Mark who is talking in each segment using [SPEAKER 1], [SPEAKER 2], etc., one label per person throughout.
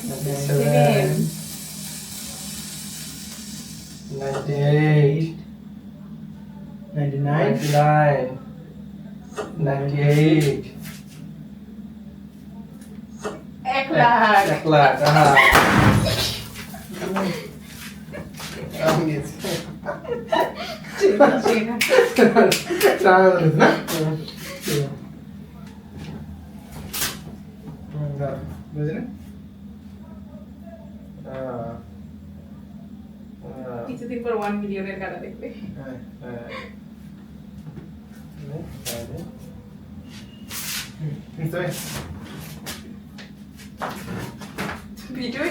[SPEAKER 1] Seven
[SPEAKER 2] ninety eight
[SPEAKER 3] ninety nine
[SPEAKER 2] ninety nine ninety eight
[SPEAKER 1] এক লাখ
[SPEAKER 2] এক লাখ আহা আমি গেছি
[SPEAKER 1] ঠিক আছে না।
[SPEAKER 3] টাকা না বুঝলেন
[SPEAKER 1] কিছুদিন পর ওয়ান মিলিয়নের গাড়া দেখবে।
[SPEAKER 3] হ্যাঁ
[SPEAKER 2] হ্যাঁ।
[SPEAKER 1] ভিডিওই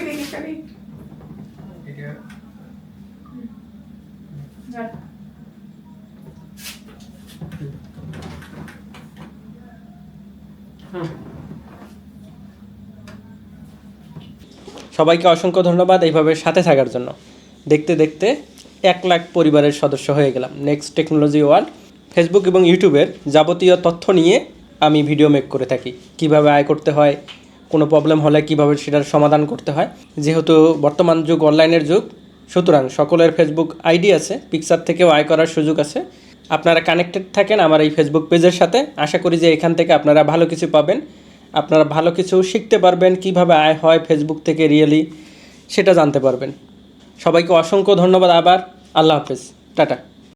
[SPEAKER 4] সবাইকে অসংখ্য ধন্যবাদ এইভাবে সাথে থাকার জন্য। দেখতে দেখতে এক লাখ পরিবারের সদস্য হয়ে গেলাম। নেক্সট টেকনোলজি ওয়ার্ল্ড ফেসবুক এবং ইউটিউবের যাবতীয় তথ্য নিয়ে আমি ভিডিও মেক করে থাকি। কীভাবে আয় করতে হয়, কোনো প্রবলেম হলে কীভাবে সেটার সমাধান করতে হয়। যেহেতু বর্তমান যুগ অনলাইনের যুগ, সুতরাং সকলের ফেসবুক আইডি আছে পিকচার থেকেও আয় করার সুযোগ আছে। আপনারা কানেক্টেড থাকেন আমার এই ফেসবুক পেজের সাথে। আশা করি যে এখান থেকে আপনারা ভালো কিছু পাবেন। আপনারা ভালো কিছু শিখতে পারবেন, কীভাবে আয় হয় ফেসবুক থেকে রিয়েলি সেটা জানতে পারবেন। সবাইকে অসংখ্য ধন্যবাদ আবার। আল্লাহ হাফেজ। টাটা।